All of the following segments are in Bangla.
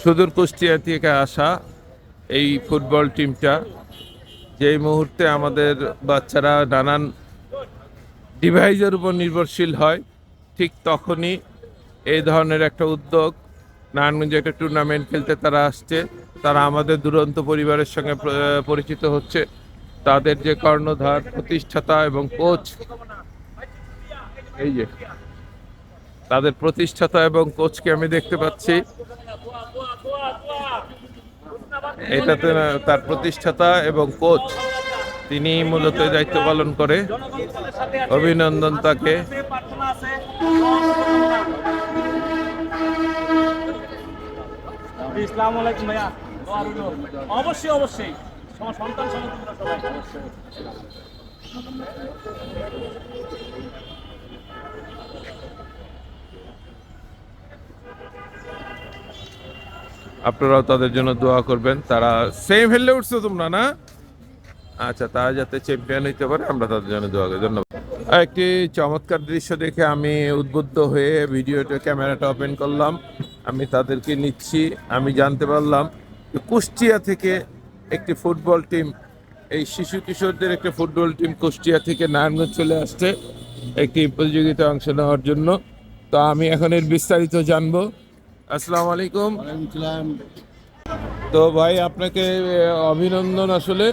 সুদূর কুষ্টিয়া থেকে আসা এই ফুটবল টিমটা, যেই মুহূর্তে আমাদের বাচ্চারা নানান ডিভাইসের উপর নির্ভরশীল হয়, ঠিক তখনই এই ধরনের একটা উদ্যোগ নারায়ণগঞ্জে একটা টুর্নামেন্ট খেলতে তারা আসছে। তারা আমাদের দুরন্ত পরিবারের সঙ্গে পরিচিত হচ্ছে। তাদের যে কর্ণধার, প্রতিষ্ঠাতা এবং কোচ এই যে তাদের প্রতিষ্ঠাতা এবং কোচকে আমি দেখতে পাচ্ছি। এটাতে তার প্রতিষ্ঠাতা এবং কোচ, তিনি মূলত দায়িত্ব পালন করে। অভিনন্দন তাকে। সন্তান আপনারাও তাদের জন্য দোয়া করবেন। তারা সেম হেললে উঠছো তোমরা, না? আচ্ছা তারা যাতে চ্যাম্পিয়ন হইতে পারে, আমরা তাদের জন্য দোয়া করি। ধন্যবাদ। একটি চমৎকার দৃশ্য দেখে আমি উদ্বুদ্ধ হয়ে ভিডিওটা, ক্যামেরাটা ওপেন করলাম। আমি তাদেরকে নিচ্ছি, আমি জানতে পারলাম কুষ্টিয়া থেকে একটি ফুটবল টিম এই শিশু কিশোরদের একটা ফুটবল টিম কুষ্টিয়া থেকে নারায়ণগঞ্জ চলে আসছে, একটি প্রতিযোগিতায় অংশ নেওয়ার জন্য। তো আমি এখন এর বিস্তারিত জানব। আসসালামু আলাইকুম। তো ভাই, আপনাকে অভিনন্দন আসলে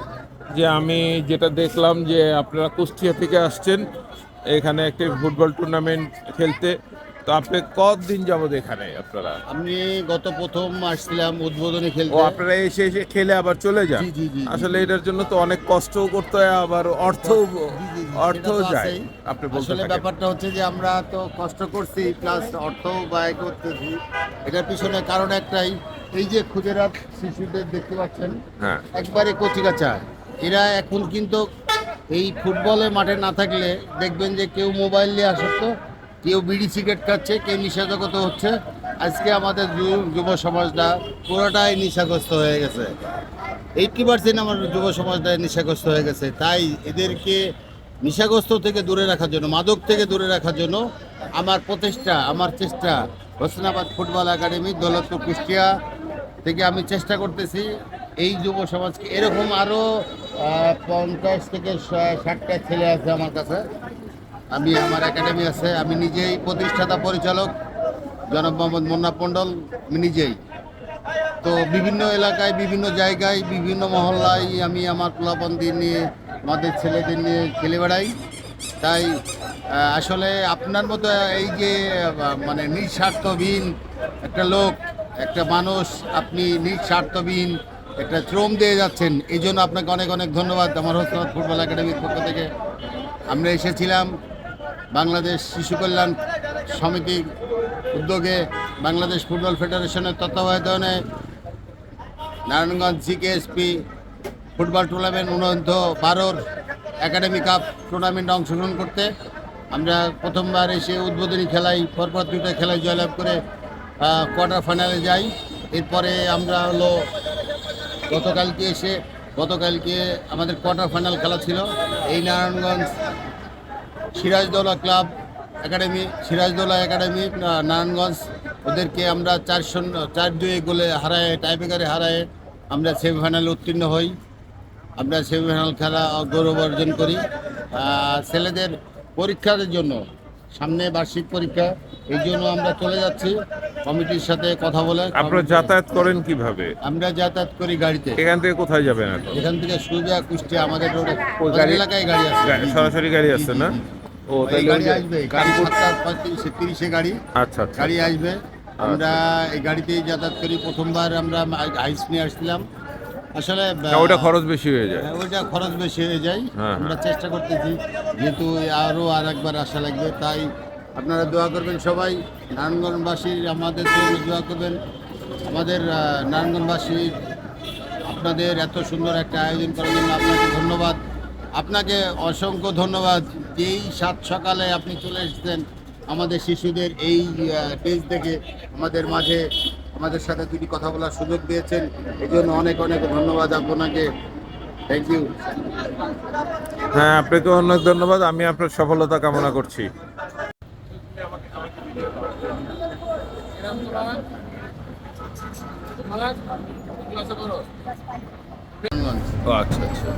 যে আমি যেটা দেখলাম যে আপনারা কুষ্টিয়া থেকে আসছেন এখানে একটি ফুটবল টুর্নামেন্ট খেলতে। তো আপনি কতদিন যাবত এখানে আপনারা আমি গত প্রথম আসছিলাম উদ্বোধনী ও খেলতে আপনারা এসে এসে খেলে আবার চলে যান জি, জি, জি, জি। আসলে এটার জন্য তো অনেক কষ্টও করতে হয় আবার অর্থ জি, জি, জি, অর্থ সেটা তো যায় আছেই। আপনি বলতে আসলে থাকেন। ব্যাপারটা হচ্ছে যে আমরা তো কষ্ট করছি প্লাস অর্থ ব্যয় করতেছি এটার পিছনে কারণ একটাই এই যে ক্ষুদেরাত শিশুদের দেখতে পাচ্ছেন হ্যাঁ একবারে কচিকাচা এরা এখন কিন্তু এই ফুটবলের মাঠে না থাকলে দেখবেন যে কেউ মোবাইল নিয়ে আসক্ত কেউ বিড়ি সিগারেট খাচ্ছে, কেউ নিশাজগত হচ্ছে। আজকে আমাদের যুব সমাজটা পুরোটাই নেশাগ্রস্ত হয়ে গেছে। এইটটি পার্সেন্ট আমার যুব সমাজটা নেশাগ্রস্ত হয়ে গেছে। তাই এদেরকে নেশাগ্রস্ত থেকে দূরে রাখার জন্য, মাদক থেকে দূরে রাখার জন্য আমার প্রচেষ্টা, আমার চেষ্টা, হোসনাবাদ ফুটবল একাডেমি, দৌলতপুর কুষ্টিয়া থেকে আমি চেষ্টা করতেছি এই যুব সমাজকে। এরকম আরও পঞ্চাশ থেকে ষাটটা ছেলে আছে আমার কাছে। আমি আমার একাডেমি আছে, আমি নিজেই প্রতিষ্ঠাতা পরিচালক, জনাব মোহাম্মদ মুন্না মণ্ডল আমি নিজেই। তো বিভিন্ন এলাকায়, বিভিন্ন জায়গায়, বিভিন্ন মহল্লায় আমি আমার পোলাবন্দি নিয়ে, আমাদের ছেলেদের নিয়ে খেলে বেড়াই। তাই আসলে আপনার মতো এই যে মানে নিঃস্বার্থবিহীন একটা লোক, একটা মানুষ, আপনি নিঃস্বার্থবিহীন একটা শ্রম দিয়ে যাচ্ছেন এই জন্য আপনাকে অনেক অনেক ধন্যবাদ আমার হোসনাথ ফুটবল একাডেমির পক্ষ থেকে। আমরা এসেছিলাম বাংলাদেশ শিশু কল্যাণ সমিতির উদ্যোগে বাংলাদেশ ফুটবল ফেডারেশনের তত্ত্বাবধানে নারায়ণগঞ্জ জিকেএসপি ফুটবল টুর্নামেন্ট উনন্ত বারোর একাডেমি কাপ টুর্নামেন্টে অংশগ্রহণ করতে। আমরা প্রথমবার এসে উদ্বোধনী খেলায় পরপর দুটো খেলায় জয়লাভ করে কোয়ার্টার ফাইনালে যাই। এরপরে আমরা হলো গতকালকে এসে, গতকালকে আমাদের কোয়ার্টার ফাইনাল খেলা ছিল। এই Narayanganj Sirajuddaula club academy Sirajuddaula academy Narayanganj. ওদেরকে আমরা চার শূন্য চার দুই গোলে হারায় টাইব্রেকারে হারায় আমরা সেমিফাইনালে উত্তীর্ণ হই। আমরা সেমিফাইনাল খেলা গৌরব অর্জন করি। ছেলেদের পরীক্ষার জন্য সামনে বার্ষিক পরীক্ষা এই জন্য আমরা চলে যাচ্ছি। কমিটির সাথে কথা বলে আপনারা যাতায়াত করেন কীভাবে? আমরা যাতায়াত করি গাড়িতে। এখান থেকে কোথায় যাবেন এখন? থেকে সুবিধা কুষ্টিয়া আমাদের রোডে এলাকায় গাড়ি আছে। সরাসরি গাড়ি আছে না? ও তাহলে গাড়ি আসবে গাড়ি সাতটা পঁয়ত্রিশে তিরিশে গাড়ি। আচ্ছা আচ্ছা। গাড়ি আসবে। আমরা এই গাড়িতেই যাতায়াত করি। প্রথমবার আমরা হাইস নিয়ে আসছিলাম। আসলে ওটা খরচ বেশি হয়ে যায়। হ্যাঁ, ওইটা খরচ বেশি হয়ে যায়। হ্যাঁ, আমরা চেষ্টা করতেছি যেহেতু আরও আর একবার আসা লাগবে তাই আপনারা দোয়া করবেন সবাই। নারায়ণগঞ্জবাসীর আমাদের জন্য দোয়া করবেন। আমাদের আহ, নারায়ণগঞ্জবাসীর আপনাদের এত সুন্দর একটা আয়োজন করার জন্য আপনাকে ধন্যবাদ। আপনাকে অসংখ্য ধন্যবাদ। যেই সাত সকালে আপনি চলে এসেছেন আমাদের শিশুদের এই টেজ থেকে আমাদের মাঝে আমাদের সাথে দুটি কথা বলার সুযোগ দিয়েছেন। এই জন্য অনেক অনেক ধন্যবাদ আপনাকে। থ্যাংক ইউ হ্যাঁ আপনাকে অনেক ধন্যবাদ। আমি আপনার সফলতা কামনা করছি। ও আচ্ছা আচ্ছা